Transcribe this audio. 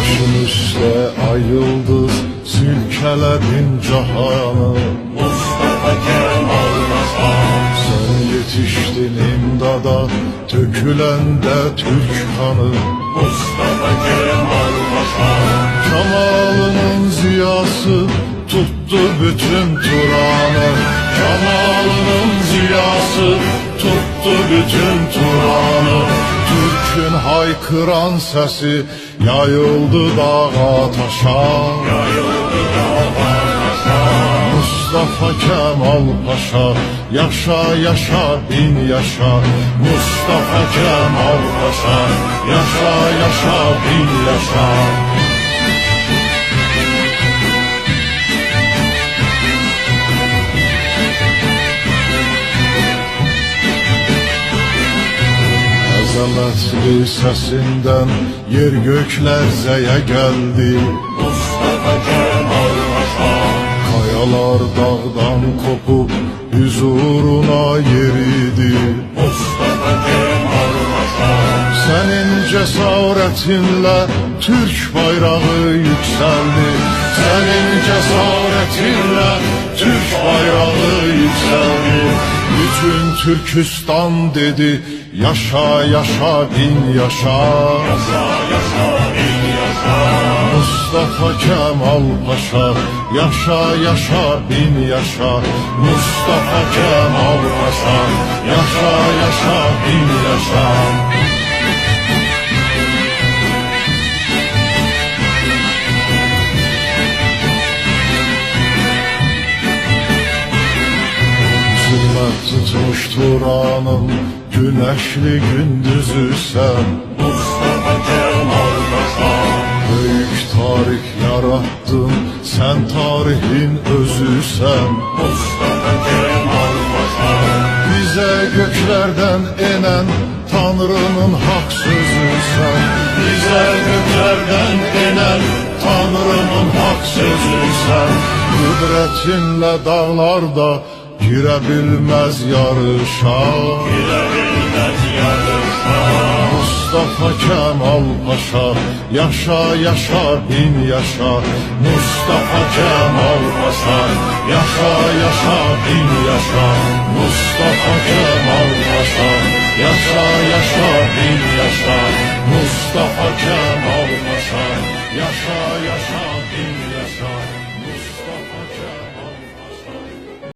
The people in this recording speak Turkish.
Başın üstte ay yıldız silkeledin cahanı Mustafa Kemal Paşa Sen yetiştin imdada dökülen de Türk kanı. Mustafa Kemal Paşa Kemalının ziyası tuttu bütün Turan'ı. Kemalının ziyası tuttu bütün Turan'ı Türk'ün haykıran sesi yayıldı dağa taşa Yayıldı dava taşa. Mustafa Kemal Paşa Yaşa yaşa bin yaşa. Mustafa Kemal Paşa Yaşa yaşa bin yaşa Azametli sesinden yer gökler zeye geldi. Mustafa Kemal Paşa. Kayalar dağdan kopup huzuruna yeridi Mustafa Kemal Paşa. Senin cesaretinle Türk bayrağı yükseldi. Senin cesaretinle Türk bayrağı yükseldi. Bütün Türkistan dedi Yaşa yaşa bin yaşa. Yaşa yaşa bin yaşa. Mustafa Kemal Paşa. Yaşa yaşa bin yaşa. Mustafa Kemal Paşa. Yaşa yaşa bin yaşa Zulmet tutmuş Turan'ın Güneşli gündüzü sen. Mustafa Kemal Paşa Büyük tarih yarattın Sen tarihin özüsen Mustafa Kemal Paşa Bize göklerden inen Tanrı'nın hak sözü sen. Bize göklerden inen Tanrı'nın hak sözü sen. Kudretinle dağlarda girebilmez yarışa. Girebilmez yarışa. Mustafa Kemal Paşa Yaşa yaşa bin yaşa. Mustafa Kemal Paşa Yaşa yaşa bin yaşa. Mustafa Kemal Paşa Yaşa yaşa bin yaşa. Mustafa Kemal Paşa Yaşa yaşa